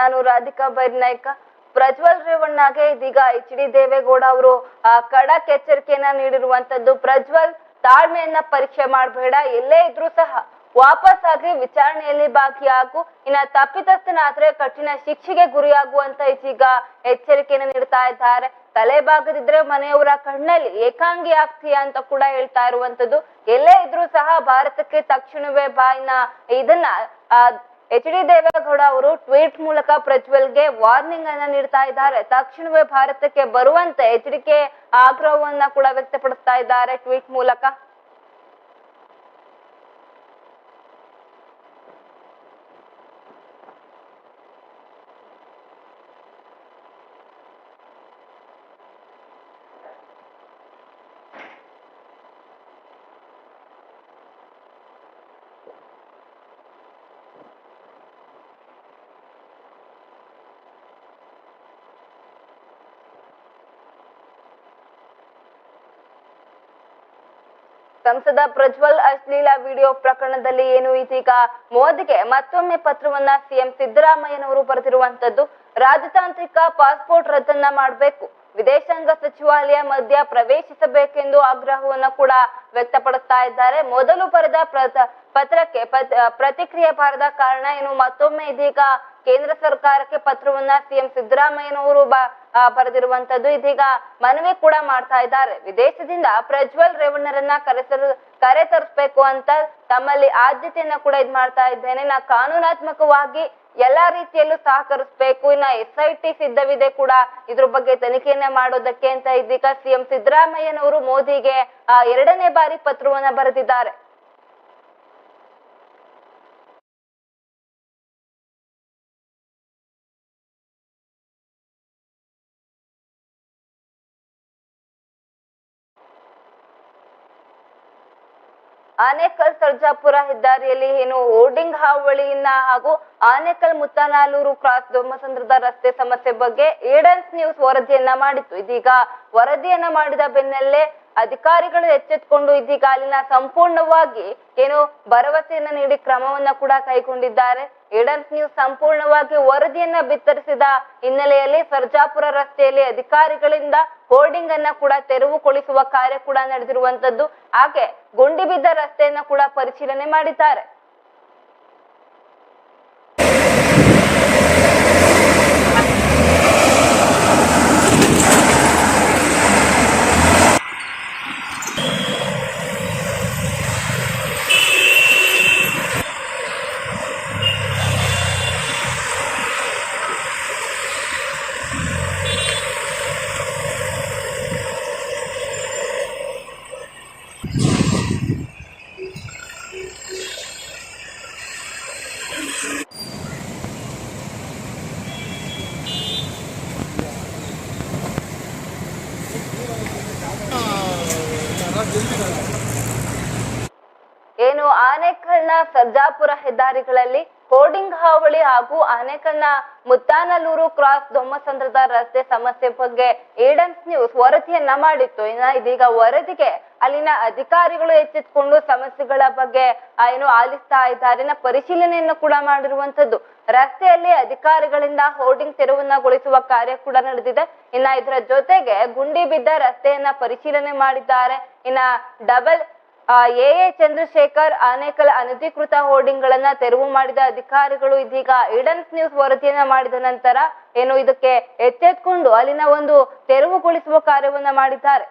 ನಾನು ರಾಧಿಕಾ ಬೈರ್ನಾಯ್ಕ. ಪ್ರಜ್ವಲ್ ರೇವಣ್ಣಗೆ ಇದೀಗ H D Deve Gowda ಅವರು ಖಡಕ್ ಎಚ್ಚರಿಕೆಯನ್ನ ನೀಡಿರುವಂತದ್ದು ಪ್ರಜ್ವಲ್ ತಾಳ್ಮೆಯನ್ನ ಪರೀಕ್ಷೆ ಮಾಡಬೇಡ, ಎಲ್ಲೇ ಇದ್ರೂ ಸಹ ವಾಪಸ್ ಆಗಿ ವಿಚಾರಣೆಯಲ್ಲಿ ಭಾಗಿಯಾಗು. ಇನ್ನ ತಪ್ಪಿತಸ್ಥನಾದ್ರೆ ಕಠಿಣ ಶಿಕ್ಷೆಗೆ ಗುರಿಯಾಗುವಂತ ಇದೀಗ ಎಚ್ಚರಿಕೆಯನ್ನು ನೀಡ್ತಾ ಇದ್ದಾರೆ. ತಲೆ ಬಾಗದಿದ್ರೆ ಮನೆಯವರ ಕಣ್ಣಲ್ಲಿ ಏಕಾಂಗಿ ಆಗ್ತೀಯ ಅಂತ ಕೂಡ ಹೇಳ್ತಾ ಇರುವಂತದ್ದು. ಎಲ್ಲೇ ಇದ್ರೂ ಸಹ ಭಾರತಕ್ಕೆ ತಕ್ಷಣವೇ ಬಾಯಿನ ಇದನ್ನ ಎಚ್ ಡಿ ದೇವೇಗೌಡ ಅವರು ಟ್ವೀಟ್ ಮೂಲಕ ಪ್ರಜ್ವಲ್ಗೆ ವಾರ್ನಿಂಗ್ ಅನ್ನ ನೀಡ್ತಾ ಇದ್ದಾರೆ. ತಕ್ಷಣವೇ ಭಾರತಕ್ಕೆ ಬರುವಂತೆ ಎಚ್ಚರಿಕೆ ಆಗ್ರಹವನ್ನ ಕೂಡ ವ್ಯಕ್ತಪಡಿಸ್ತಾ ಇದ್ದಾರೆ. ಟ್ವೀಟ್ ಮೂಲಕ ಸಂಸದ ಪ್ರಜ್ವಲ್ ಅಶ್ಲೀಲ ವಿಡಿಯೋ ಪ್ರಕರಣದಲ್ಲಿ ಏನು ಇದೀಗ ಮೋದಿಗೆ ಮತ್ತೊಮ್ಮೆ ಪತ್ರವನ್ನ ಸಿಎಂ ಸಿದ್ದರಾಮಯ್ಯನವರು ಬರೆದಿರುವಂತದ್ದು, ರಾಜತಾಂತ್ರಿಕ ಪಾಸ್ಪೋರ್ಟ್ ರದ್ದನ್ನ ಮಾಡಬೇಕು. ವಿದೇಶಾಂಗ ಸಚಿವಾಲಯ ಮಧ್ಯ ಪ್ರವೇಶಿಸಬೇಕೆಂದು ಆಗ್ರಹವನ್ನ ಕೂಡ ವ್ಯಕ್ತಪಡಿಸ್ತಾ ಇದ್ದಾರೆ. ಮೊದಲು ಬರೆದ ಪತ್ರಕ್ಕೆ ಪತ್- ಪ್ರತಿಕ್ರಿಯೆ ಬಾರದ ಕಾರಣ ಏನು? ಮತ್ತೊಮ್ಮೆ ಇದೀಗ ಕೇಂದ್ರ ಸರ್ಕಾರಕ್ಕೆ ಪತ್ರವನ್ನ ಸಿಎಂ ಸಿದ್ದರಾಮಯ್ಯನವರು ಬರೆದಿರುವಂತದ್ದು ಇದೀಗ ಮನವಿ ಕೂಡ ಮಾಡ್ತಾ ಇದ್ದಾರೆ. ವಿದೇಶದಿಂದ ಪ್ರಜ್ವಲ್ ರೇವಣ್ಣರನ್ನ ಕರೆಸಲು ಕರೆ ತರಿಸ್ಬೇಕು ಅಂತ ತಮ್ಮಲ್ಲಿ ಆದ್ಯತೆಯನ್ನ ಕೂಡ ಇದ್ ಮಾಡ್ತಾ ಇದ್ದೇನೆ. ನಾ ಕಾನೂನಾತ್ಮಕವಾಗಿ ಎಲ್ಲಾ ರೀತಿಯಲ್ಲೂ ಸಹಕರಿಸಬೇಕು. ಇನ್ನ ಎಸ್ ಐ ಟಿ ಸಿದ್ಧವಿದೆ ಕೂಡ ಇದ್ರ ಬಗ್ಗೆ ತನಿಖೆಯನ್ನ ಮಾಡೋದಕ್ಕೆ ಅಂತ ಇದೀಗ ಸಿಎಂ ಸಿದ್ದರಾಮಯ್ಯನವರು ಮೋದಿಗೆ ಎರಡನೇ ಬಾರಿ ಪತ್ರವನ್ನ ಬರೆದಿದ್ದಾರೆ. ಆನೇಕಲ್ ಸರ್ಜಾಪುರ ಹೆದ್ದಾರಿಯಲ್ಲಿ ಏನು ಹೋರ್ಡಿಂಗ್ ಹಾವಳಿಯನ್ನ ಹಾಗೂ ಆನೇಕಲ್, ಮುತ್ತನಾಲೂರು ಕ್ರಾಸ್ ಧರ್ಮಸಂದ್ರದ ರಸ್ತೆ ಸಮಸ್ಯೆ ಬಗ್ಗೆ ಏಡನ್ಸ್ ನ್ಯೂಸ್ ವರದಿಯನ್ನ ಮಾಡಿತ್ತು. ಇದೀಗ ವರದಿಯನ್ನ ಮಾಡಿದ ಬೆನ್ನಲ್ಲೇ ಅಧಿಕಾರಿಗಳು ಎಚ್ಚೆತ್ಕೊಂಡು ಇದೀಗ ಅಲ್ಲಿನ ಸಂಪೂರ್ಣವಾಗಿ ಏನು ಭರವಸೆಯನ್ನ ನೀಡಿ ಕ್ರಮವನ್ನ ಕೂಡ ಕೈಗೊಂಡಿದ್ದಾರೆ. ಏಡನ್ಸ್ ನ್ಯೂಸ್ ಸಂಪೂರ್ಣವಾಗಿ ವರದಿಯನ್ನ ಬಿತ್ತರಿಸಿದ ಹಿನ್ನೆಲೆಯಲ್ಲಿ ಸರ್ಜಾಪುರ ರಸ್ತೆಯಲ್ಲಿ ಅಧಿಕಾರಿಗಳಿಂದ ಹೋರ್ಡಿಂಗ್ ಅನ್ನ ಕೂಡ ತೆರವುಗೊಳಿಸುವ ಕಾರ್ಯ ಕೂಡ ನಡೆದಿರುವಂತದ್ದು. ಹಾಗೆ ಗುಂಡಿ ಬಿದ್ದ ರಸ್ತೆಯನ್ನ ಕೂಡ ಪರಿಶೀಲನೆ ಮಾಡಿದ್ದಾರೆ ಏನು ಆನೇಕಲ್ನ ಸರ್ಜಾಪುರ ಹೆದ್ದಾರಿಗಳಲ್ಲಿ ಹೋರ್ಡಿಂಗ್ ಹಾಗೂ ಆನೇಕಲ್ನ ಮುತ್ತಾನಲ್ಲೂರು ಕ್ರಾಸ್ ದೊಮ್ಮಸಂದ್ರದ ರಸ್ತೆ ಸಮಸ್ಯೆ ಬಗ್ಗೆ ಏಡನ್ಸ್ ನ್ಯೂಸ್ ವರದಿಯನ್ನ ಮಾಡಿತ್ತು. ಇನ್ನ ಇದೀಗ ವರದಿಗೆ ಅಲ್ಲಿನ ಅಧಿಕಾರಿಗಳು ಎಚ್ಚೆತ್ಕೊಂಡು ಸಮಸ್ಯೆಗಳ ಬಗ್ಗೆ ಏನು ಆಲಿಸ್ತಾ ಇದ್ದಾರೆ ಪರಿಶೀಲನೆಯನ್ನು ಕೂಡ ಮಾಡಿರುವಂತದ್ದು ರಸ್ತೆಯಲ್ಲಿ ಅಧಿಕಾರಿಗಳಿಂದ ಹೋರ್ಡಿಂಗ್ ತೆರವನ್ನಗೊಳಿಸುವ ಕಾರ್ಯ ಕೂಡ ನಡೆದಿದೆ. ಇನ್ನ ಇದರ ಜೊತೆಗೆ ಗುಂಡಿ ಬಿದ್ದ ರಸ್ತೆಯನ್ನ ಪರಿಶೀಲನೆ ಮಾಡಿದ್ದಾರೆ. ಇನ್ನ double A A Chandrashekhar Anekal ಅನಧಿಕೃತ ಹೋರ್ಡಿಂಗ್ ಗಳನ್ನ ತೆರವು ಮಾಡಿದ ಅಧಿಕಾರಿಗಳು ಇದೀಗ ಇಡನ್ಸ್ ನ್ಯೂಸ್ ವರದಿಯನ್ನ ಮಾಡಿದ ನಂತರ ಏನು ಇದಕ್ಕೆ ಎಚ್ಚೆತ್ಕೊಂಡು ಅಲ್ಲಿನ ಒಂದು ತೆರವುಗೊಳಿಸುವ ಕಾರ್ಯವನ್ನ ಮಾಡಿದ್ದಾರೆ.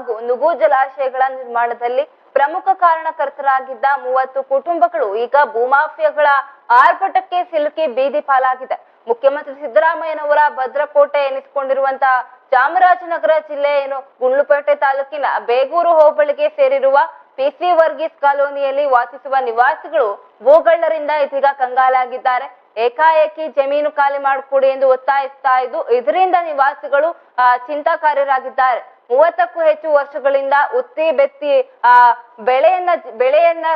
ಹಾಗೂ ನುಗು ಜಲಾಶಯಗಳ ನಿರ್ಮಾಣದಲ್ಲಿ ಪ್ರಮುಖ ಕಾರಣಕರ್ತರಾಗಿದ್ದ ಮೂವತ್ತು ಕುಟುಂಬಗಳು ಈಗ ಭೂಮಾಫಿಯಾಗಳ ಆರ್ಭಟಕ್ಕೆ ಸಿಲುಕಿ ಬೀದಿ ಪಾಲಾಗಿದೆ. ಮುಖ್ಯಮಂತ್ರಿ ಸಿದ್ದರಾಮಯ್ಯನವರ ಭದ್ರಕೋಟೆ ಎನಿಸಿಕೊಂಡಿರುವಂತಹ ಚಾಮರಾಜನಗರ ಜಿಲ್ಲೆ ಏನು ಗುಂಡ್ಲುಪೇಟೆ ತಾಲೂಕಿನ ಬೇಗೂರು ಹೋಬಳಿಗೆ ಸೇರಿರುವ ಪಿಸಿ ವರ್ಗೀಸ್ ಕಾಲೋನಿಯಲ್ಲಿ ವಾಸಿಸುವ ನಿವಾಸಿಗಳು ಭೂಗಳ್ಳರಿಂದ ಇದೀಗ ಕಂಗಾಲಾಗಿದ್ದಾರೆ. ಏಕಾಏಕಿ ಜಮೀನು ಖಾಲಿ ಮಾಡಿಕೊಡಿ ಎಂದು ಒತ್ತಾಯಿಸ್ತಾ ಇದ್ದು ಇದರಿಂದ ನಿವಾಸಿಗಳು ಆ, ಚಿಂತಾಕಾರರಾಗಿದ್ದಾರೆ. ಮೂವತ್ತಕ್ಕೂ ಹೆಚ್ಚು ವರ್ಷಗಳಿಂದ ಉತ್ತಿ ಬೆತ್ತಿ, ಆ, ಬೆಳೆಯನ್ನ ಬೆಳೆಯನ್ನ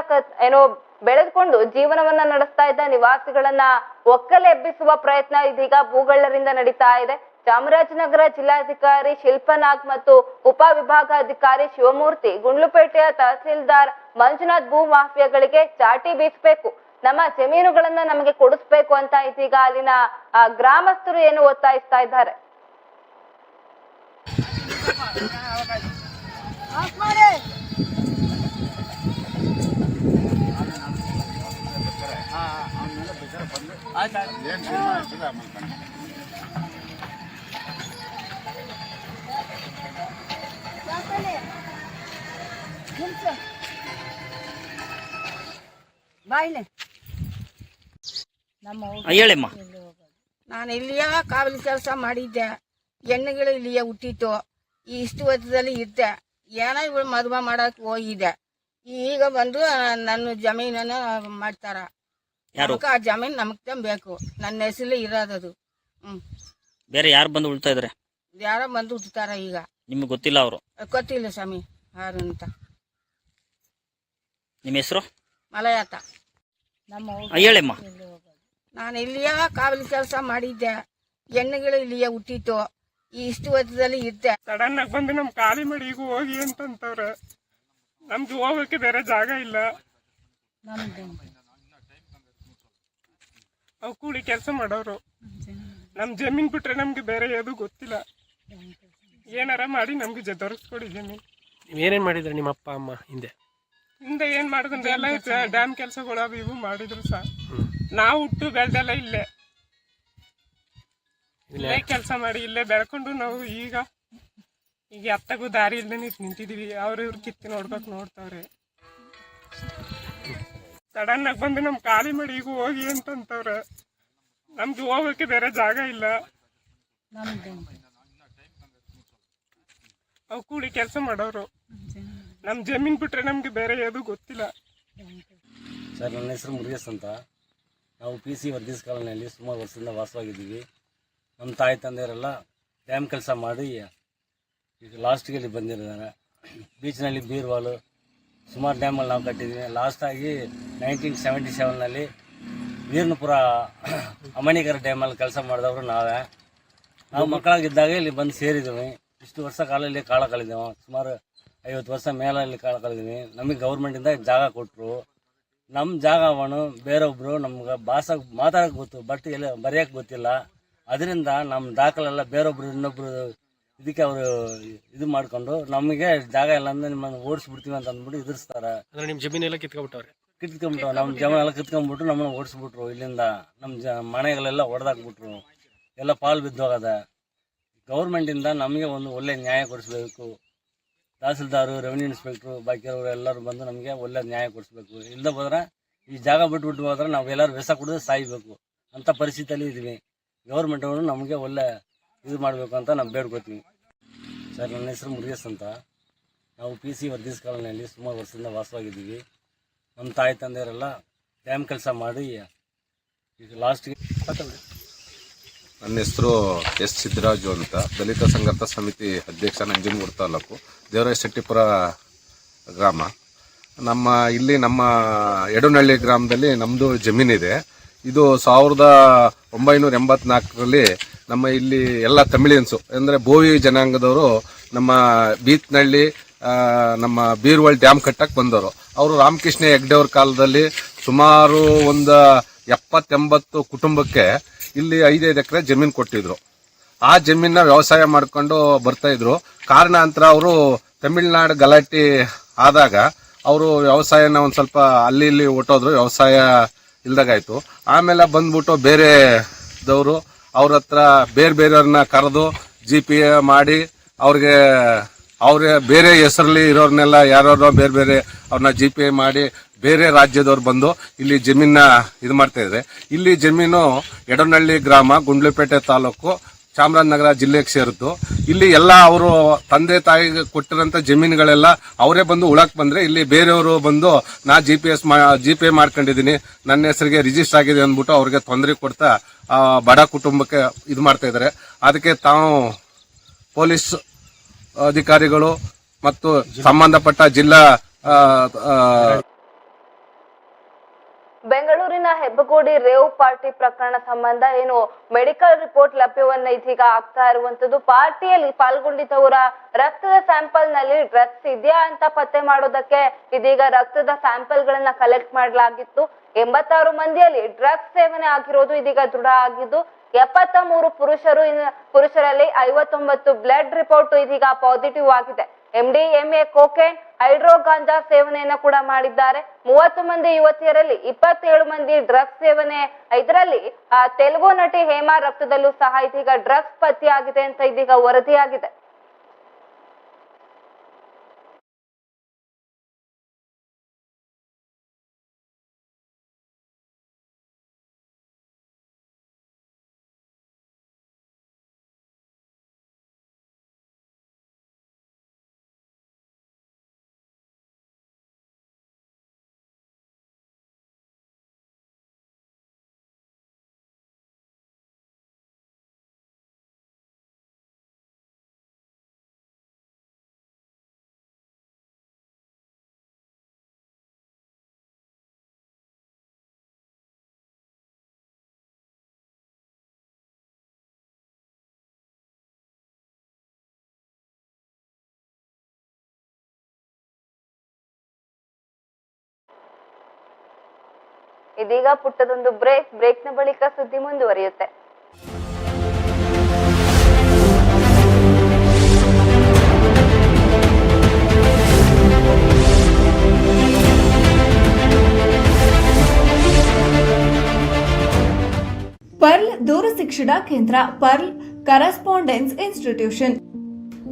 ಏನೋ ಬೆಳೆದುಕೊಂಡು ಜೀವನವನ್ನ ನಡೆಸ್ತಾ ಇದ್ದ ನಿವಾಸಿಗಳನ್ನ ಒಕ್ಕಲೆಬ್ಬಿಸುವ ಪ್ರಯತ್ನ ಇದೀಗ ಭೂಗಳ್ಳರಿಂದ ನಡೀತಾ ಇದೆ. ಚಾಮರಾಜನಗರ ಜಿಲ್ಲಾಧಿಕಾರಿ ಶಿಲ್ಪನಾಗ್ ಮತ್ತು ಉಪವಿಭಾಗಾಧಿಕಾರಿ ಶಿವಮೂರ್ತಿ, ಗುಂಡ್ಲುಪೇಟೆಯ ತಹಸೀಲ್ದಾರ್ ಮಂಜುನಾಥ್ ಭೂ ಮಾಫಿಯಾಗಳಿಗೆ ಚಾಟಿ ಬೀಸಬೇಕು. ನಮ್ಮ ಜಮೀನುಗಳನ್ನ ನಮಗೆ ಕೊಡಿಸ್ಬೇಕು ಅಂತ ಇದೀಗ ಅಲ್ಲಿನ ಗ್ರಾಮಸ್ಥರು ಏನು ಒತ್ತಾಯಿಸ್ತಾ ಇದ್ದಾರೆ? ಹೇಳಿಮ್ಮ. ನಾನು ಇಲ್ಲಿಯ ಕಾವಲಿ ಕೆಲಸ ಮಾಡಿದ್ದೆ. ಹೆಣ್ಣುಗಳು ಇಲ್ಲಿಯೇ ಹುಟ್ಟಿತ್ತು. ಈ ಇಷ್ಟು ವರ್ಷದಲ್ಲಿ ಇದ್ದೆ. ಏನೋ ಇವಳು ಮದುವೆ ಮಾಡಕ್ ಹೋಗಿದೆ. ಈಗ ಬಂದು ನನ್ನ ಜಮೀನನ್ನ ಮಾಡ್ತಾರ. ಯಾರು? ನಮ್ಗೆ ಆ ಜಮೀನ್ ನಮಗ್ ಬೇಕು. ನನ್ನ ಹೆಸರು ಇರೋದದು. ಹ್ಮ್. ಬೇರೆ ಯಾರು ಬಂದು ಉಳ್ತಾ ಇದ್ರೆ? ಯಾರೋ ಬಂದು ಉಳ್ತಾರ ಈಗ. ನಿಮ್ಗೆ ಗೊತ್ತಿಲ್ಲ ಅವರು? ಗೊತ್ತಿಲ್ಲ ಸ್ವಾಮಿ ಯಾರು ಅಂತ. ನಿಮ್ಮ ಹೆಸರು? ಮಲಯಾತ. ನಮ್ಮ ಹೇಳಿಮ್ಮ. ನಾನು ಇಲ್ಲಿಯ ಕಾವಲಿ ಕೆಲಸ ಮಾಡಿದ್ದೆ. ಹೆಣ್ಣುಗಳು ಇಲ್ಲಿಯೇ ಹುಟ್ಟಿತ್ತು. ಇಷ್ಟು ವರ್ಷದಲ್ಲಿ ಇದ್ದೆ. ಸಡನ್ ಆಗಿ ಬಂದು ನಮ್ ಖಾಲಿ ಮಾಡಿ ಈಗ ಹೋಗಿ ಅಂತಂತವ್ರ. ನಮ್ಗೆ ಹೋಗಕ್ಕೆ ಬೇರೆ ಜಾಗ ಇಲ್ಲ. ಅವು ಕೂಡಿ ಕೆಲಸ ಮಾಡೋರು. ನಮ್ ಜಮೀನ್ ಬಿಟ್ರೆ ನಮ್ಗೆ ಬೇರೆ ಯಾವ್ದು ಗೊತ್ತಿಲ್ಲ. ಏನಾರ ಮಾಡಿ ನಮ್ಗೆ ಜ ದೊರಕಿಸ್ಕೊಡಿ ಜಮೀನ್ ಏನೇನ್ ಮಾಡಿದ್ರು ನಿಮ್ಮ ಅಪ್ಪ ಅಮ್ಮ ಹಿಂದೆ? ಹಿಂದೆ ಏನ್ ಮಾಡಿದ್ರೆ ಎಲ್ಲ ಡ್ಯಾಮ್ ಕೆಲಸಗಳು ಅವು ಇವು ಮಾಡಿದ್ರು ಸಹ ನಾವು ಹುಟ್ಟು ಬೆಳ್ದೆಲ್ಲ ಇಲ್ಲೇ. ಇಲ್ಲೇ ಕೆಲಸ ಮಾಡಿ ಇಲ್ಲೇ ಬೆಳ್ಕೊಂಡು ನಾವು ಈಗ ಈಗ ಅತ್ತಗೂ ದಾರಿ ಇಲ್ಲದೆ ನಿಂತಿದೀವಿ. ಅವ್ರ ಇವ್ರು ಕಿತ್ತಿ ನೋಡ್ಬೇಕು ನೋಡ್ತಾವ್ರೆ. ಸಡನ್ ಆಗಿ ಬಂದು ನಮ್ ಖಾಲಿ ಮಾಡಿ ಈಗ ಹೋಗಿ ಅಂತಂತವ್ರೆ. ನಮ್ಗೆ ಹೋಗಕ್ಕೆ ಬೇರೆ ಜಾಗ ಇಲ್ಲ. ಅವು ಕೂಡಿ ಕೆಲಸ ಮಾಡೋರು. ನಮ್ ಜಮೀನ್ ಬಿಟ್ರೆ ನಮ್ಗೆ ಬೇರೆ ಯಾವುದು ಗೊತ್ತಿಲ್ಲ. ಸರ್ ನನ್ನ ಹೆಸರು ಮುರುಗೇಶ್ ಅಂತ. ನಾವು ಪಿ ಸಿ ವರ್ಗೀಸ್ ಕಾಲೋನಿಯಲ್ಲಿ ಸುಮಾರು ವರ್ಷದಿಂದ ವಾಸವಾಗಿದ್ದೀವಿ. ನಮ್ಮ ತಾಯಿ ತಂದೆಯರೆಲ್ಲ ಡ್ಯಾಮ್ ಕೆಲಸ ಮಾಡಿ ಈಗ ಲಾಸ್ಟ್ಗೆ ಇಲ್ಲಿ ಬಂದಿದ್ದಾರೆ. ಬೀಚ್ನಲ್ಲಿ ಬೀರ್ವಾಲು, ಸುಮಾರು ಡ್ಯಾಮಲ್ಲಿ ನಾವು ಕಟ್ಟಿದ್ದೀವಿ. ಲಾಸ್ಟಾಗಿ ನೈನ್ಟೀನ್ ಸೆವೆಂಟಿ ಸೆವೆನ್ನಲ್ಲಿ ವೀರ್ನಪುರ ಅಮಣಿಕರ ಡ್ಯಾಮಲ್ಲಿ ಕೆಲಸ ಮಾಡಿದವರು ನಾವೇ. ನಾವು ಮಕ್ಕಳಾಗಿದ್ದಾಗ ಇಲ್ಲಿ ಬಂದು ಸೇರಿದ್ದೀವಿ. ಇಷ್ಟು ವರ್ಷ ಕಾಲ ಇಲ್ಲಿ ಕಾಳ ಕಳೆದೇವು. ಸುಮಾರು ಐವತ್ತು ವರ್ಷ ಮೇಲೆ ಇಲ್ಲಿ ಕಾಳ ಕಳೆದೀವಿ. ನಮಗೆ ಗೌರ್ಮೆಂಟಿಂದ ಜಾಗ ಕೊಟ್ಟರು. ನಮ್ಮ ಜಾಗವನ್ನು ಬೇರೊಬ್ಬರು ನಮ್ಗೆ ಭಾಷೆ ಮಾತಾಡೋಕೆ ಗೊತ್ತು, ಬಟ್ ಎಲ್ಲ ಬರೆಯೋಕೆ ಗೊತ್ತಿಲ್ಲ. ಅದರಿಂದ ನಮ್ಮ ದಾಖಲೆಲ್ಲ ಬೇರೊಬ್ರು ಇನ್ನೊಬ್ರು ಇದಕ್ಕೆ ಅವರು ಇದು ಮಾಡ್ಕೊಂಡು ನಮಗೆ ಜಾಗ ಇಲ್ಲ ಅಂದ್ರೆ ನಿಮ್ಮನ್ನು ಓಡಿಸ್ಬಿಡ್ತೀವಿ ಅಂತ ಅಂದ್ಬಿಟ್ಟು ಎದುರಿಸ್ತಾರೆ. ಅಂದ್ರೆ ನಿಮ್ಮ ಜಮೀನೆಲ್ಲ ಕಿತ್ಕೊಬಿಟ್ಟವ್ರೆ ಕಿತ್ಕೊಂಬಿಟ್ಟು ನಮ್ಮ ಜಮ ಎಲ್ಲ ಕಿತ್ಕೊಂಡ್ಬಿಟ್ಟು ನಮ್ಮನ್ನ ಓಡಿಸ್ಬಿಟ್ರು ಇಲ್ಲಿಂದ. ನಮ್ಮ ಜ ಮನೆಗಳೆಲ್ಲ ಹೊಡೆದಾಕ್ಬಿಟ್ರು ಎಲ್ಲ ಪಾಲು ಬಿದ್ದೋಗದ. ಗೌರ್ಮೆಂಟಿಂದ ನಮಗೆ ಒಂದು ಒಳ್ಳೆ ನ್ಯಾಯ ಕೊಡಿಸ್ಬೇಕು. ತಹಸೀಲ್ದಾರು ರೆವಿನ್ಯೂ ಇನ್ಸ್ಪೆಕ್ಟ್ರು ಬಾಕಿಯವರು ಎಲ್ಲರೂ ಬಂದು ನಮಗೆ ಒಳ್ಳೆ ನ್ಯಾಯ ಕೊಡಿಸ್ಬೇಕು. ಇಲ್ಲದೆ ಹೋದ್ರೆ ಈ ಜಾಗ ಬಿಟ್ಬಿಟ್ಟು ಹೋದ್ರೆ ನಾವು ಎಲ್ಲರೂ ವಿಷ ಕುಡಿದು ಸಾಯ್ಬೇಕು. ಅಂಥ ಪರಿಸ್ಥಿತಿಯಲ್ಲಿ ಇದ್ದೀವಿ ಗೌರ್ಮೆಂಟ್ ಅವರು ನಮಗೆ ಒಳ್ಳೆ ಇದು ಮಾಡಬೇಕು ಅಂತ ನಾವು ಬೇಡ್ಕೋತೀವಿ. ಸರ್, ನನ್ನ ಹೆಸರು ಮುರುಗೇಶ್ ಅಂತ. ನಾವು ಪಿ ಸಿ ವರ್ಗೀಸ್ ಕಾಲೋನಿಯಲ್ಲಿ ಸುಮಾರು ವರ್ಷದಿಂದ ವಾಸವಾಗಿದ್ದೀವಿ. ನಮ್ಮ ತಾಯಿ ತಂದೆಯವರೆಲ್ಲ ಡ್ಯಾಮ್ ಕೆಲಸ ಮಾಡಿ ಈಗ ಲಾಸ್ಟ್ಗೆ ನನ್ನ ಹೆಸರು ಎಸ್ ಸಿದ್ದರಾಜು ಅಂತ. ದಲಿತ ಸಂಘರ್ಷ ಸಮಿತಿ ಅಧ್ಯಕ್ಷ ನಂಜನಗೂಡು ತಾಲೂಕು ದೇವರಾಯ ಶೆಟ್ಟಿಪುರ ಗ್ರಾಮ. ನಮ್ಮ, ಇಲ್ಲಿ ನಮ್ಮ ಎಡನಹಳ್ಳಿ ಗ್ರಾಮದಲ್ಲಿ ನಮ್ಮದು ಜಮೀನಿದೆ. ಇದು ಸಾವಿರದ ಒಂಬೈನೂರ ಎಂಬತ್ನಾಲ್ಕರಲ್ಲಿ ನಮ್ಮ ಇಲ್ಲಿ ಎಲ್ಲ ತಮಿಳಿಯನ್ಸು, ಅಂದರೆ ಬೋವಿ ಜನಾಂಗದವರು ನಮ್ಮ ಬೀತ್ನಳ್ಳಿ ನಮ್ಮ ಬೀರ್ವಳ್ ಡ್ಯಾಮ್ ಕಟ್ಟಕ್ಕೆ ಬಂದವರು. ಅವರು ರಾಮಕೃಷ್ಣ ಹೆಗ್ಡೆಯವ್ರ ಕಾಲದಲ್ಲಿ ಸುಮಾರು ಒಂದು ಎಪ್ಪತ್ತೆಂಬತ್ತು ಕುಟುಂಬಕ್ಕೆ ಇಲ್ಲಿ ಐದೈದು ಎಕರೆ ಜಮೀನು ಕೊಟ್ಟಿದ್ರು. ಆ ಜಮೀನ ವ್ಯವಸಾಯ ಮಾಡಿಕೊಂಡು ಬರ್ತಾ ಇದ್ರು. ಕಾರಣಾಂತರ ಅವರು ತಮಿಳ್ನಾಡು ಗಲಾಟೆ ಆದಾಗ ಅವರು ವ್ಯವಸಾಯನ ಒಂದು ಸ್ವಲ್ಪ ಅಲ್ಲಿ ಇಲ್ಲಿ ಹುಟ್ಟೋದ್ರು ವ್ಯವಸಾಯ ಇಲ್ದಾಗಾಯ್ತು ಆಮೇಲೆ ಬಂದ್ಬಿಟ್ಟು ಬೇರೆ ದವರು ಅವ್ರ ಹತ್ರ ಬೇರೆ ಬೇರೆಯವ್ರನ್ನ ಕರೆದು ಜಿ ಪಿ ಎ ಮಾಡಿ ಅವ್ರಿಗೆ, ಅವ್ರ ಬೇರೆ ಹೆಸರಲ್ಲಿ ಇರೋರ್ನೆಲ್ಲ ಯಾರ್ಯಾರೋ ಬೇರೆ ಬೇರೆ ಅವ್ರನ್ನ ಜಿ ಪಿ ಮಾಡಿ ಬೇರೆ ರಾಜ್ಯದವ್ರು ಬಂದು ಇಲ್ಲಿ ಜಮೀನ ಇದು ಮಾಡ್ತಾ ಇದ್ದಾರೆ ಇಲ್ಲಿ ಜಮೀನು ಎಡನಹಳ್ಳಿ ಗ್ರಾಮ ಗುಂಡ್ಲುಪೇಟೆ ತಾಲೂಕು ಚಾಮರಾಜನಗರ ಜಿಲ್ಲೆಗೆ ಸೇರಿದ್ದು. ಇಲ್ಲಿ ಎಲ್ಲ ಅವರು ತಂದೆ ತಾಯಿಗೆ ಕೊಟ್ಟಿರೋಂಥ ಜಮೀನುಗಳೆಲ್ಲ ಅವರೇ ಬಂದು ಉಳಕ್ ಬಂದ್ರೆ ಇಲ್ಲಿ ಬೇರೆಯವರು ಬಂದು ನಾ G P S G pay ಮಾಡ್ಕೊಂಡಿದ್ದೀನಿ, ನನ್ನ ಹೆಸರಿಗೆ ರಿಜಿಸ್ಟರ್ ಆಗಿದೆ ಅಂದ್ಬಿಟ್ಟು ಅವ್ರಿಗೆ ತೊಂದರೆ ಕೊಡ್ತಾ ಬಡ ಕುಟುಂಬಕ್ಕೆ ಇದು ಮಾಡ್ತಾ ಇದ್ದಾರೆ. ಅದಕ್ಕೆ ತಾವು ಪೊಲೀಸ್ ಅಧಿಕಾರಿಗಳು ಮತ್ತು ಸಂಬಂಧಪಟ್ಟ ಜಿಲ್ಲಾ ಹೆಬ್ಬಗೋಡಿ ರೇವ್ ಪಾರ್ಟಿ ಪ್ರಕರಣ ಸಂಬಂಧ ಏನು ಮೆಡಿಕಲ್ ರಿಪೋರ್ಟ್ ಲಭ್ಯವನ್ನ ಇದೀಗ ಆಗ್ತಾ ಇರುವಂತದ್ದು? ಪಾರ್ಟಿಯಲ್ಲಿ ಪಾಲ್ಗೊಂಡಿದ್ದವರ ರಕ್ತದ ಸ್ಯಾಂಪಲ್ನಲ್ಲಿ ಡ್ರಗ್ಸ್ ಇದೆಯಾ ಅಂತ ಪತ್ತೆ ಮಾಡೋದಕ್ಕೆ ಇದೀಗ ರಕ್ತದ ಸ್ಯಾಂಪಲ್ ಗಳನ್ನ ಕಲೆಕ್ಟ್ ಮಾಡಲಾಗಿತ್ತು. ಎಂಬತ್ತಾರು ಮಂದಿಯಲ್ಲಿ ಡ್ರಗ್ಸ್ ಸೇವನೆ ಆಗಿರೋದು ಇದೀಗ ದೃಢ ಆಗಿದ್ದು ಎಪ್ಪತ್ತ ಮೂರು ಪುರುಷರು ಪುರುಷರಲ್ಲಿ ಐವತ್ತೊಂಬತ್ತು ಬ್ಲಡ್ ರಿಪೋರ್ಟ್ ಇದೀಗ ಪಾಸಿಟಿವ್ ಆಗಿದೆ. ಎಂಡಿಎಂಎ ಕೋಕೇನ್ ಹೈಡ್ರೋ ಗಾಂಜಾ ಸೇವನೆಯನ್ನ ಕೂಡ ಮಾಡಿದ್ದಾರೆ. ಮೂವತ್ತು ಮಂದಿ ಯುವತಿಯರಲ್ಲಿ ಇಪ್ಪತ್ತೇಳು ಮಂದಿ ಡ್ರಗ್ಸ್ ಸೇವನೆ. ಇದರಲ್ಲಿ ತೆಲುಗು ನಟಿ ಹೇಮಾ ರಕ್ತದಲ್ಲೂ ಸಹ ಇದೀಗ ಡ್ರಗ್ಸ್ ಪತ್ತೆಯಾಗಿದೆ ಅಂತ ಇದೀಗ ವರದಿಯಾಗಿದೆ. ಇದೀಗ ಪುಟ್ಟದೊಂದು ಬ್ರೇಕ್ ಬ್ರೇಕ್ನ ಬಳಿಕ ಸುದ್ದಿ ಮುಂದುವರಿಯುತ್ತೆ. ಪರ್ಲ್ ದೂರ ಶಿಕ್ಷಣ ಕೇಂದ್ರ pearl correspondence institution.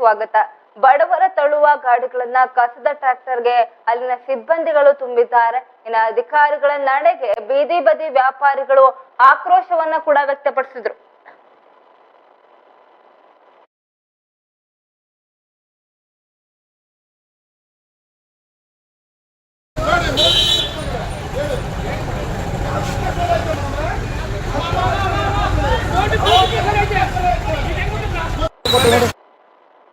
ಸ್ವಾಗತ. ಬಡವರ ತಳುವ ಗಾಡಿಗಳನ್ನ ಕಸದ ಟ್ರ್ಯಾಕ್ಟರ್ಗೆ ಅಲ್ಲಿನ ಸಿಬ್ಬಂದಿಗಳು ತುಂಬಿದ್ದಾರೆ. ಇನ್ನ ಅಧಿಕಾರಿಗಳ ನಡೆಗೆ ಬೀದಿ ಬದಿ ವ್ಯಾಪಾರಿಗಳು ಆಕ್ರೋಶವನ್ನ ಕೂಡ ವ್ಯಕ್ತಪಡಿಸಿದ್ರು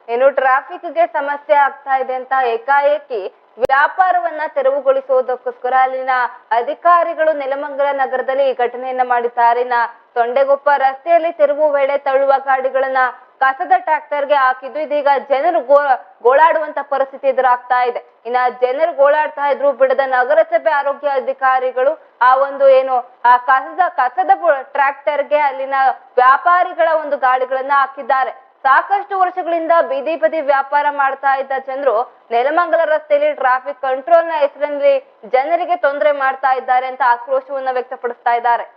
ಇನ್ನು ಟ್ರಾಫಿಕ್ಗೆ ಸಮಸ್ಯೆ ಆಗ್ತಾ ಇದೆ ಅಂತ ಏಕಾಏಕಿ ವ್ಯಾಪಾರವನ್ನ ತೆರವುಗೊಳಿಸುವುದಕ್ಕೋಸ್ಕರ ಅಲ್ಲಿನ ಅಧಿಕಾರಿಗಳು ನೆಲಮಂಗಲ ನಗರದಲ್ಲಿ ಈ ಘಟನೆಯನ್ನ ಮಾಡಿದ್ದಾರೆ. ತೊಂಡೆಗೊಪ್ಪ ರಸ್ತೆಯಲ್ಲಿ ತೆರವು ವೇಳೆ ತಳ್ಳುವ ಗಾಡಿಗಳನ್ನ ಕಸದ ಟ್ರ್ಯಾಕ್ಟರ್ಗೆ ಹಾಕಿದ್ದು, ಇದೀಗ ಜನರು ಗೋ, ಗೋಳಾಡುವಂತ ಪರಿಸ್ಥಿತಿ ಎದುರಾಗ್ತಾ ಇದೆ. ಇನ್ನ ಜನರು ಗೋಳಾಡ್ತಾ ಇದ್ರು, ಬಿಡದ ನಗರಸಭೆ ಆರೋಗ್ಯ ಅಧಿಕಾರಿಗಳು ಆ ಒಂದು ಏನು, ಆ ಕಸದ ಕಸದ ಟ್ರ್ಯಾಕ್ಟರ್ಗೆ ಅಲ್ಲಿನ ವ್ಯಾಪಾರಿಗಳ ಒಂದು ಗಾಡಿಗಳನ್ನ ಹಾಕಿದ್ದಾರೆ. ಸಾಕಷ್ಟು ವರ್ಷಗಳಿಂದ ಬೀದಿ ಬದಿ ವ್ಯಾಪಾರ ಮಾಡ್ತಾ ಇದ್ದ ಜನರು ನೆಲಮಂಗಲ ರಸ್ತೆಯಲ್ಲಿ ಟ್ರಾಫಿಕ್ ಕಂಟ್ರೋಲ್ನ ಹೆಸರಿನಲ್ಲಿ ಜನರಿಗೆ ತೊಂದರೆ ಮಾಡ್ತಾ ಇದ್ದಾರೆ ಅಂತ ಆಕ್ರೋಶವನ್ನ ವ್ಯಕ್ತಪಡಿಸ್ತಾ ಇದ್ದಾರೆ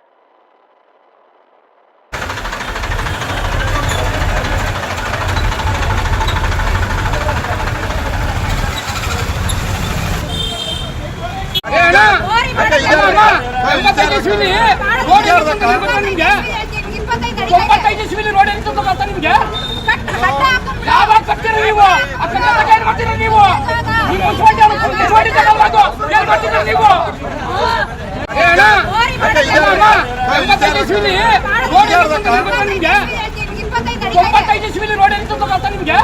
ಇಪ್ಪತ್ತೈದು ಇಸ್ವಿಲಿ ನಿಮ್ಗೆ ಯಾವಾಗ ಕಟ್ತೀರಿ ನೀವು? ಅಕ್ಕಪಕ್ಕ ಏನ್ ಮಾಡ್ತೀರಿ ನೀವು? ನೀವು ಮುನ್ಸಿಪಾಲ್ಟಿ ಅವ್ರು ಮುನ್ಸಿಪಾಲ್ಟಿ ತಗೊಳ್ಬೇಕು ಏನ್ ಮಾಡ್ತೀರಿ ನೀವು? ತೊಂಬತ್ತೈದು ಇಸ್ವಿಲಿ ರೋಡ್ ತುಂಬ ಗೊತ್ತಾ ನಿಮ್ಗೆ?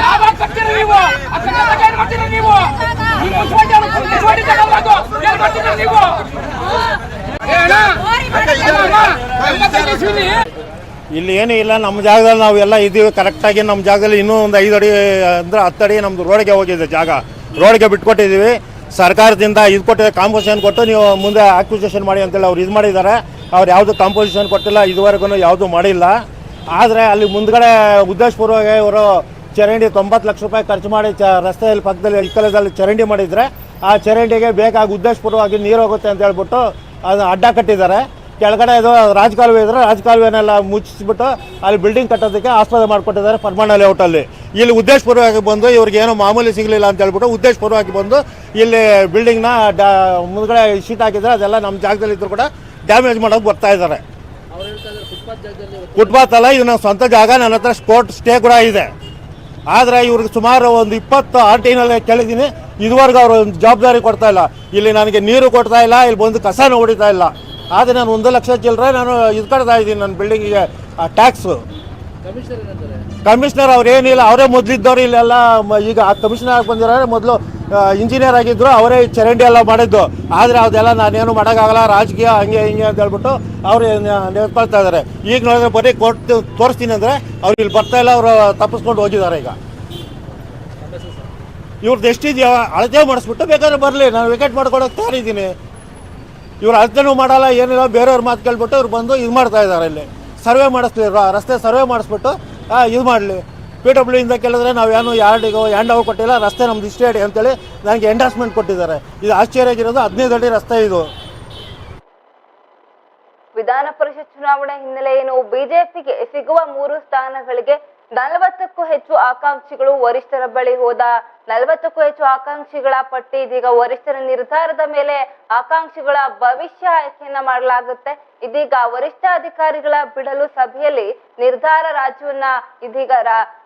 ಯಾವಾಗ ಕಟ್ತೀರಿ ನೀವು? ಅಕ್ಕಪಕ್ಕ ಏನ್ ಮಾಡ್ತೀರಿ ನೀವು? ನೀವು ಮುನ್ಸಿಪಾಲ್ಟಿ ಅವ್ರು ಮುನ್ಸಿಪಾಲ್ಟಿ ತಗೊಳ್ಬೇಕು ಏನ್ ಮಾಡ್ತೀರಿ ನೀವು? ಇಲ್ಲಿ ಏನೂ ಇಲ್ಲ, ನಮ್ಮ ಜಾಗದಲ್ಲಿ ನಾವು ಎಲ್ಲ ಇದ್ದೀವಿ. ಕರೆಕ್ಟಾಗಿ ನಮ್ಮ ಜಾಗದಲ್ಲಿ ಇನ್ನೂ ಒಂದು ಐದು ಅಡಿ, ಅಂದರೆ ಹತ್ತು ಅಡಿ ನಮ್ಮದು ರೋಡ್ಗೆ ಹೋಗಿದೆ ಜಾಗ. ರೋಡ್ಗೆ ಬಿಟ್ಕೊಟ್ಟಿದ್ದೀವಿ. ಸರ್ಕಾರದಿಂದ ಇದು ಕೊಟ್ಟಿದೆ ಕಾಂಪೋಸಿಷನ್ ಕೊಟ್ಟು ನೀವು ಮುಂದೆ ಆಕ್ವಿಸೇಷನ್ ಮಾಡಿ ಅಂತೇಳಿ ಅವ್ರು ಇದು ಮಾಡಿದ್ದಾರೆ. ಅವ್ರು ಯಾವುದು ಕಾಂಪೋಸಿಷನ್ ಕೊಟ್ಟಿಲ್ಲ, ಇದುವರೆಗೂ ಯಾವುದು ಮಾಡಿಲ್ಲ. ಆದರೆ ಅಲ್ಲಿ ಮುಂದ್ಗಡೆ ಉದ್ದೇಶಪೂರ್ವಕ ಇವರು ಚರಂಡಿ ತೊಂಬತ್ತು ಲಕ್ಷ ರೂಪಾಯಿ ಖರ್ಚು ಮಾಡಿ ಚ ರಸ್ತೆಯಲ್ಲಿ ಪಕ್ಕದಲ್ಲಿ ಇಕ್ಕಲದಲ್ಲಿ ಚರಂಡಿ ಮಾಡಿದರೆ ಆ ಚರಂಡಿಗೆ ಬೇಕಾಗಿ ಉದ್ದೇಶಪೂರ್ವವಾಗಿ ನೀರು ಹೋಗುತ್ತೆ ಅಂತ ಹೇಳ್ಬಿಟ್ಟು ಅದು ಅಡ್ಡ ಕಟ್ಟಿದ್ದಾರೆ. ಕೆಳಗಡೆ ಇದು ರಾಜಕಾಲುವೆ ಇದ್ರೆ ರಾಜಕಾಲುವೆನೆಲ್ಲ ಮುಚ್ಚಿಸ್ಬಿಟ್ಟು ಅಲ್ಲಿ ಬಿಲ್ಡಿಂಗ್ ಕಟ್ಟೋದಕ್ಕೆ ಆಸ್ಪದ ಮಾಡಿಕೊಟ್ಟಿದ್ದಾರೆ ಪರ್ಮಾಣ ಲೇಔಟಲ್ಲಿ ಇಲ್ಲಿ ಉದ್ದೇಶಪೂರ್ವವಾಗಿ ಬಂದು ಇವ್ರಿಗೆ ಏನೋ ಮಾಮೂಲಿ ಸಿಗಲಿಲ್ಲ ಅಂತ ಹೇಳ್ಬಿಟ್ಟು ಉದ್ದೇಶಪೂರ್ವವಾಗಿ ಬಂದು ಇಲ್ಲಿ ಬಿಲ್ಡಿಂಗ್ನ ಡಾ, ಮುಂದ್ಗಡೆ ಶೀಟ್ ಹಾಕಿದ್ರೆ ಅದೆಲ್ಲ ನಮ್ಮ ಜಾಗದಲ್ಲಿ ಇದ್ರು ಕೂಡ ಡ್ಯಾಮೇಜ್ ಮಾಡೋಕೆ ಬರ್ತಾ ಇದ್ದಾರೆ. ಫುಟ್ಪಾತ್ ಅಲ್ಲ, ಇದು ನನ್ನ ಸ್ವಂತ ಜಾಗ, ನನ್ನ ಹತ್ರ ಸ್ಪೋರ್ಟ್ ಸ್ಟೇ ಕೂಡ ಇದೆ. ಆದರೆ ಇವ್ರಿಗೆ ಸುಮಾರು ಒಂದು ಇಪ್ಪತ್ತು ಆರ್ ಟಿನಲ್ಲಿ ಕೇಳಿದ್ದೀನಿ, ಇದುವರೆಗೂ ಅವರು ಒಂದು ಜವಾಬ್ದಾರಿ ಕೊಡ್ತಾ ಇಲ್ಲ. ಇಲ್ಲಿ ನನಗೆ ನೀರು ಕೊಡ್ತಾ ಇಲ್ಲ, ಇಲ್ಲಿ ಬಂದು ಕಸನ ಹೊಡಿತಾ ಇಲ್ಲ. ಆದರೆ ನಾನು ಒಂದು ಲಕ್ಷ ಚಿಲ್ಲರೆ ನಾನು ಇದು ಕಟ್ತಾ ಇದ್ದೀನಿ ನನ್ನ ಬಿಲ್ಡಿಂಗಿಗೆ ಟ್ಯಾಕ್ಸು ಕಮಿಷನರ್ ಅವ್ರು ಏನಿಲ್ಲ ಅವರೇ ಮೊದಲಿದ್ದವ್ರು ಇಲ್ಲೆಲ್ಲ ಈಗ ಈಗ ಕಮಿಷನರ್ ಆಗಿ ಬಂದಿರೋ ಮೊದಲು ಇಂಜಿನಿಯರ್ ಆಗಿದ್ದರು ಅವರೇ ಚರಂಡಿ ಎಲ್ಲ ಮಾಡಿದ್ದು. ಆದರೆ ಅದೆಲ್ಲ ನಾನೇನು ಮಾಡೋಕ್ಕಾಗಲ್ಲ ರಾಜಕೀಯ ಹಂಗೆ ಹಿಂಗೆ ಅಂತ ಹೇಳ್ಬಿಟ್ಟು ಅವರು ನಿಂತ್ಕೊಳ್ತಾ ಇದ್ದಾರೆ ಈಗ ನೋಡಿದ್ರೆ ಬರೀ ಕೊಟ್ಟು ತೋರಿಸ್ತೀನಿ ಅಂದರೆ ಅವ್ರು ಇಲ್ಲಿ ಬರ್ತಾ ಇಲ್ಲ ಅವರು ತಪ್ಪಿಸ್ಕೊಂಡು ಹೋಗಿದ್ದಾರೆ ಈಗ. ಇವ್ರದ್ದು ಎಷ್ಟಿದೆಯೋ ಅಳತೆ ಮಾಡಿಸ್ಬಿಟ್ಟು ಬೇಕಾದ್ರೆ ಬರಲಿ ನಾನು ವಿಕೆಟ್ ಮಾಡ್ಕೊಡೋಕೆ ತಯಾರಿದ್ದೀನಿ. ಇವ್ರು ಅಳತೆನೂ ಮಾಡಲ್ಲ, ಏನಿಲ್ಲ, ಬೇರೆಯವ್ರ ಮಾತು ಕೇಳ್ಬಿಟ್ಟು ಇವ್ರು ಬಂದು ಇದು ಮಾಡ್ತಾ ಇದ್ದಾರೆ ಇಲ್ಲಿ. ಸರ್ವೆ ಮಾಡಿಸ್ಲಿ ರ- ರಸ್ತೆ ಸರ್ವೆ ಮಾಡಿಸ್ಬಿಟ್ಟು ಇದು ಮಾಡಲಿ. ಪಿ ಡಬ್ಲ್ಯೂ ಇಂದ ಕೇಳಿದ್ರೆ ನಾವು ಏನು ಯಾರ್ಡಿಗೋ ಹ್ಯಾಂಡ್ ಓವರ್ ಕೊಟ್ಟಿಲ್ಲ, ರಸ್ತೆ ನಮ್ದು ಇಷ್ಟೇ ಅಡಿ ಅಂತೇಳಿ ನನಗೆ ಎಂಡಾಸ್ಮೆಂಟ್ ಕೊಟ್ಟಿದ್ದಾರೆ. ಇದು ಆಶ್ಚರ್ಯ ಆಗಿರೋದು ಹದಿನೈದು ಅಡಿ ರಸ್ತೆ ಇದು. ವಿಧಾನ ಪರಿಷತ್ ಚುನಾವಣೆ ಹಿನ್ನೆಲೆ ಏನು ಬಿಜೆಪಿಗೆ ಸಿಗುವ ಮೂರು ಸ್ಥಾನಗಳಿಗೆ ನಲವತ್ತಕ್ಕೂ ಹೆಚ್ಚು ಆಕಾಂಕ್ಷಿಗಳು ವರಿಷ್ಠರ ಬಳಿ ಹೋದ ನಲವತ್ತಕ್ಕೂ ಹೆಚ್ಚು ಆಕಾಂಕ್ಷಿಗಳ ಪಟ್ಟಿ ಇದೀಗ ವರಿಷ್ಠರ ನಿರ್ಧಾರದ ಮೇಲೆ ಆಕಾಂಕ್ಷಿಗಳ ಭವಿಷ್ಯ ಆಯ್ಕೆಯನ್ನ ಮಾಡಲಾಗುತ್ತೆ. ಇದೀಗ ವರಿಷ್ಠ ಅಧಿಕಾರಿಗಳ ಬಿಡಲು ಸಭೆಯಲ್ಲಿ ನಿರ್ಧಾರ ರಾಜ್ಯವನ್ನ ಇದೀಗ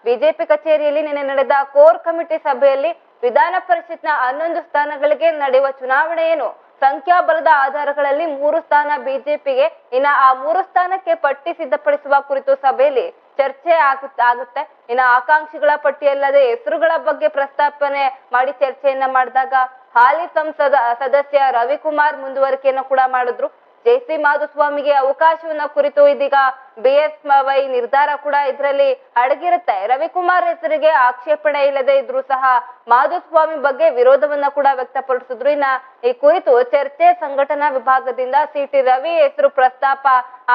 ಬಿಜೆಪಿ ಕಚೇರಿಯಲ್ಲಿ ನಿನ್ನೆ ನಡೆದ ಕೋರ್ ಕಮಿಟಿ ಸಭೆಯಲ್ಲಿ ವಿಧಾನ ಪರಿಷತ್ನ ಹನ್ನೊಂದು ಸ್ಥಾನಗಳಿಗೆ ನಡೆಯುವ ಚುನಾವಣೆ ಏನು ಸಂಖ್ಯಾಬಲದ ಆಧಾರಗಳಲ್ಲಿ ಮೂರು ಸ್ಥಾನ ಬಿಜೆಪಿಗೆ, ಇನ್ನ ಆ ಮೂರು ಸ್ಥಾನಕ್ಕೆ ಪಟ್ಟಿ ಸಿದ್ಧಪಡಿಸುವ ಕುರಿತು ಸಭೆಯಲ್ಲಿ ಚರ್ಚೆ ಆಗುತ್ತೆ ಆಗುತ್ತೆ. ಇನ್ನ ಆಕಾಂಕ್ಷಿಗಳ ಪಟ್ಟಿಯಲ್ಲದೆ ಹೆಸರುಗಳ ಬಗ್ಗೆ ಪ್ರಸ್ತಾಪನೆ ಮಾಡಿ ಚರ್ಚೆಯನ್ನ ಮಾಡಿದಾಗ ಹಾಲಿ ಸಂಸದ, ಸದಸ್ಯ ರವಿಕುಮಾರ್ ಮುಂದುವರಿಕೆಯನ್ನು ಕೂಡ ಮಾಡಿದ್ರು. ಜೆ ಸಿ ಮಾಧುಸ್ವಾಮಿಗೆ ಅವಕಾಶವನ್ನ ಕುರಿತು ಇದೀಗ ಬಿ ಎಸ್ ವೈ ನಿರ್ಧಾರ ಕೂಡ ಇದರಲ್ಲಿ ಅಡಗಿರುತ್ತೆ. ರವಿಕುಮಾರ್ ಹೆಸರಿಗೆ ಆಕ್ಷೇಪಣೆ ಇಲ್ಲದೆ ಇದ್ರು ಸಹ ಮಾಧುಸ್ವಾಮಿ ಬಗ್ಗೆ ವಿರೋಧವನ್ನ ಕೂಡ ವ್ಯಕ್ತಪಡಿಸಿದ್ರು. ಇನ್ನ ಈ ಕುರಿತು ಚರ್ಚೆ ಸಂಘಟನಾ ವಿಭಾಗದಿಂದ ಸಿಟಿ ರವಿ ಹೆಸರು ಪ್ರಸ್ತಾಪ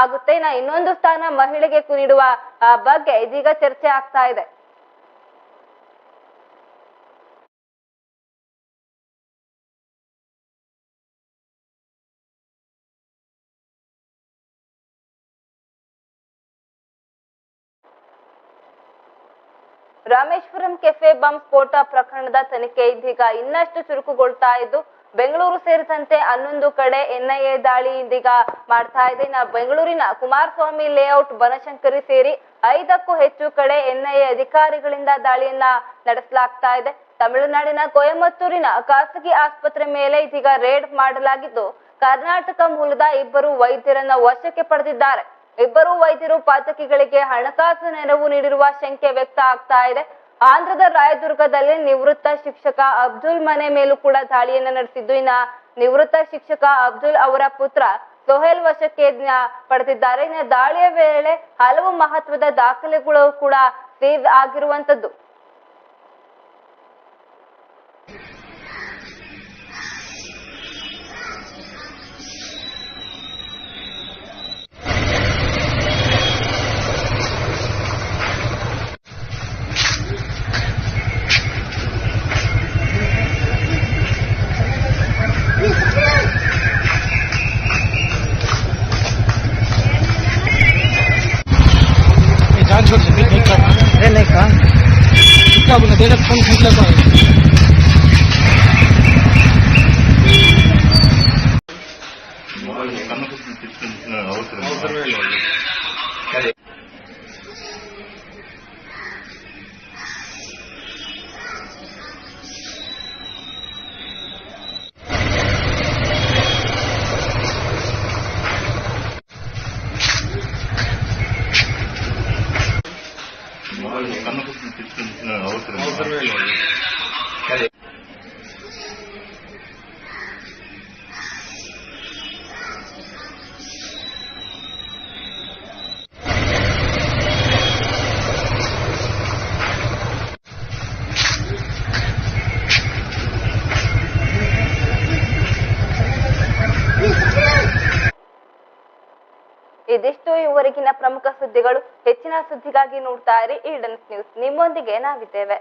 ಆಗುತ್ತೆ. ಇನ್ನ ಇನ್ನೊಂದು ಸ್ಥಾನ ಮಹಿಳೆಗೆ ನೀಡುವ ಬಗ್ಗೆ ಇದೀಗ ಚರ್ಚೆ ಆಗ್ತಾ ಇದೆ. ರಾಮೇಶ್ವರಂ ಕೆಫೆ ಬಾಂಬ್ ಸ್ಫೋಟ ಪ್ರಕರಣದ ತನಿಖೆ ಇದೀಗ ಇನ್ನಷ್ಟು ಚುರುಕುಗೊಳ್ತಾ ಇದ್ದು, ಬೆಂಗಳೂರು ಸೇರಿದಂತೆ ಹನ್ನೊಂದು ಕಡೆ ಎನ್ಐಎ ದಾಳಿ ಇದೀಗ ಮಾಡ್ತಾ ಇದೆ. ನಾ ಬೆಂಗಳೂರಿನ ಕುಮಾರಸ್ವಾಮಿ ಲೇಔಟ್ ಬನಶಂಕರಿ ಸೇರಿ ಐದಕ್ಕೂ ಹೆಚ್ಚು ಕಡೆ ಎನ್ಐಎ ಅಧಿಕಾರಿಗಳಿಂದ ದಾಳಿಯನ್ನ ನಡೆಸಲಾಗ್ತಾ ಇದೆ. ತಮಿಳುನಾಡಿನ ಕೊಯಮತ್ತೂರಿನ ಖಾಸಗಿ ಆಸ್ಪತ್ರೆ ಮೇಲೆ ಇದೀಗ ರೇಡ್ ಮಾಡಲಾಗಿದ್ದು, ಕರ್ನಾಟಕ ಮೂಲದ ಇಬ್ಬರು ವೈದ್ಯರನ್ನ ವಶಕ್ಕೆ ಪಡೆದಿದ್ದಾರೆ. ಇಬ್ಬರು ವೈದ್ಯರು ಪಾತಕಿಗಳಿಗೆ ಹಣಕಾಸು ನೆರವು ನೀಡಿರುವ ಶಂಕೆ ವ್ಯಕ್ತ ಆಗ್ತಾ ಇದೆ. ಆಂಧ್ರದ ರಾಯದುರ್ಗದಲ್ಲಿ ನಿವೃತ್ತ ಶಿಕ್ಷಕ ಅಬ್ದುಲ್ ಮನೆ ಮೇಲೂ ಕೂಡ ದಾಳಿಯನ್ನ ನಡೆಸಿದ್ದು, ಇನ್ನ ನಿವೃತ್ತ ಶಿಕ್ಷಕ ಅಬ್ದುಲ್ ಅವರ ಪುತ್ರ ಸೊಹೇಲ್ ವಶಕ್ಕೆ ಪಡೆದಿದ್ದಾರೆ. ಇನ್ನು ದಾಳಿಯ ವೇಳೆ ಹಲವು ಮಹತ್ವದ ದಾಖಲೆಗಳು ಕೂಡ ಸೇವ್ ಆಗಿರುವಂತದ್ದು का बोला बेटा फ़ोन तो खरीदला था ಈವರೆಗಿನ ಪ್ರಮುಖ ಸುದ್ದಿಗಳು ಹೆಚ್ಚಿನ ಸುದ್ದಿಗಾಗಿ ನೋಡ್ತಾ ಇರಿ ಈಡನ್ಸ್ ನ್ಯೂಸ್. ನಿಮ್ಮೊಂದಿಗೆ ನಾವಿದ್ದೇವೆ.